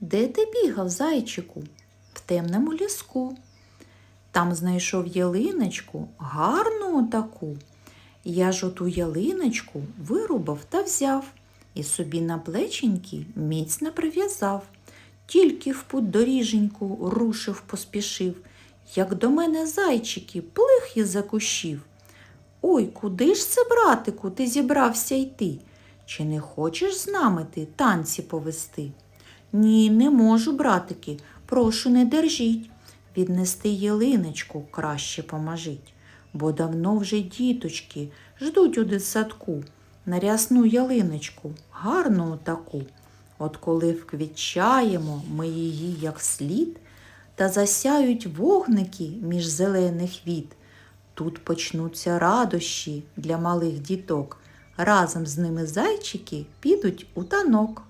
Де ти бігав, зайчику? В темному ліску. Там знайшов ялиночку, гарну таку. Я ж оту ялиночку вирубав та взяв і собі на плеченьки міцно прив'язав. Тільки в путь доріженьку рушив, поспішив, як до мене зайчики плих із за. Ой, куди ж це, братику, ти зібрався йти? Чи не хочеш з нами ти танці повести? Ні, не можу, братики, прошу, не держіть. Віднести ялиночку краще поможіть, бо давно вже діточки ждуть у дитсадку на рясну ялиночку, гарну таку. От коли вквітчаємо ми її як слід, та засяють вогники між зелених віт, тут почнуться радощі для малих діток. Разом з ними зайчики підуть у танок.